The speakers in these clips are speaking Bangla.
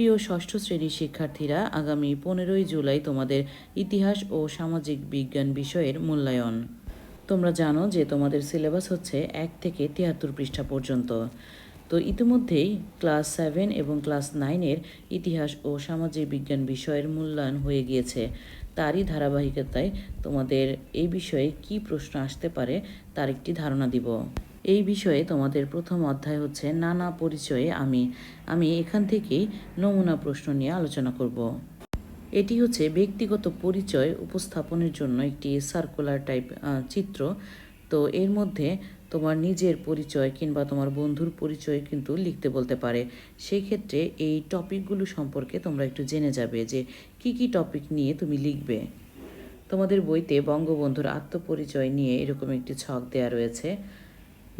প্রিয় ষষ্ঠ শ্রেণির শিক্ষার্থীরা, আগামী পনেরোই জুলাই তোমাদের ইতিহাস ও সামাজিক বিজ্ঞান বিষয়ের মূল্যায়ন। তোমরা জানো যে তোমাদের সিলেবাস হচ্ছে এক থেকে তিয়াত্তর পৃষ্ঠা পর্যন্ত। তো ইতিমধ্যেই ক্লাস সেভেন এবং ক্লাস নাইনের ইতিহাস ও সামাজিক বিজ্ঞান বিষয়ের মূল্যায়ন হয়ে গিয়েছে। তারই ধারাবাহিকতায় তোমাদের এই বিষয়ে কি প্রশ্ন আসতে পারে, তার একটি ধারণা দিব। এই বিষয়ে তোমাদের প্রথম অধ্যায় হচ্ছে নানা পরিচয়ে আমি আমি এখান থেকেই নমুনা প্রশ্ন নিয়ে আলোচনা করব। এটি হচ্ছে ব্যক্তিগত পরিচয় উপস্থাপনের জন্য একটি সার্কুলার টাইপ চিত্র। তো এর মধ্যে তোমার নিজের পরিচয় কিংবা তোমার বন্ধুর পরিচয় কিন্তু লিখতে বলতে পারে। সেই ক্ষেত্রে এই টপিকগুলো সম্পর্কে তোমরা একটু জেনে যাবে যে কি কি টপিক নিয়ে তুমি লিখবে। তোমাদের বইতে বঙ্গবন্ধুর আত্মপরিচয় নিয়ে এরকম একটি ছক দেয়া রয়েছে।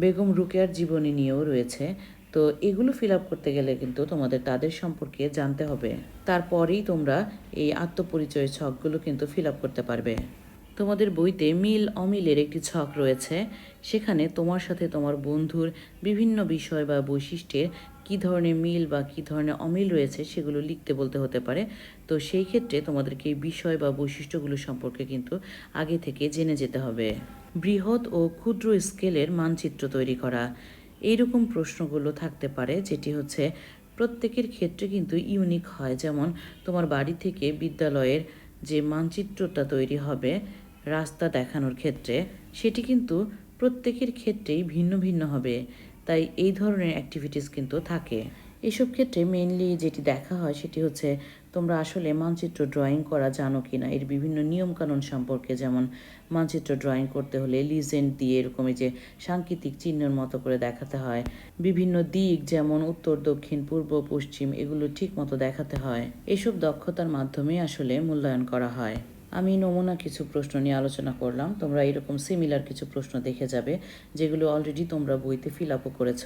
বেগম রুকেয়ার জীবনী নিয়েও রয়েছে। তো এগুলো ফিল আপ করতে গেলে কিন্তু তোমাদের তাদের সম্পর্কে জানতে হবে। তারপরেই তোমরা এই আত্মপরিচয়ের ছকগুলো কিন্তু ফিল আপ করতে পারবে। তোমাদের বইতে মিল অমিলের একটি ছক রয়েছে। সেখানে তোমার সাথে তোমার বন্ধুর বিভিন্ন বিষয় বা বৈশিষ্ট্যের কী ধরনের মিল বা কী ধরনের অমিল রয়েছে সেগুলো লিখতে বলতে হতে পারে। তো সেই ক্ষেত্রে তোমাদেরকে এই বিষয় বা বৈশিষ্ট্যগুলো সম্পর্কে কিন্তু আগে থেকে জেনে যেতে হবে। বৃহৎ ও ক্ষুদ্র স্কেলের মানচিত্র তৈরি করা। এইরকম প্রশ্নগুলো থাকতে পারে যেটি হচ্ছে, প্রত্যেকের ক্ষেত্রে কিন্তু ইউনিক হয়। যেমন, তোমার বাড়ি থেকে বিদ্যালয়ের যে মানচিত্রটা তৈরি হবে রাস্তা দেখানোর ক্ষেত্রে সেটি কিন্তু প্রত্যেকের ক্ষেত্রেই ভিন্ন ভিন্ন হবে। তাই এই ধরনের অ্যাক্টিভিটিস কিন্তু থাকে। এসব ক্ষেত্রে মেইনলি যেটি দেখা হয় সেটি হচ্ছে তোমরা আসলে মানচিত্র ড্রয়িং করা জানো কি না এর বিভিন্ন নিয়মকানুন সম্পর্কে যেমন মানচিত্র ড্রয়িং করতে হলে লিজেন্ড দিয়ে এরকম যে সাংকেতিক চিহ্নের মতো করে দেখাতে হয়। বিভিন্ন দিক যেমন উত্তর, দক্ষিণ, পূর্ব, পশ্চিম এগুলো ঠিক মতো দেখাতে হয়। এসব দক্ষতার মাধ্যমে আসলে মূল্যায়ন করা হয়। আমি নমুনা কিছু প্রশ্ন নিয়ে আলোচনা করলাম। তোমরা এরকম সিমিলার কিছু প্রশ্ন দেখে যাবে, যেগুলো অলরেডি তোমরা বইতে ফিল আপও করেছ।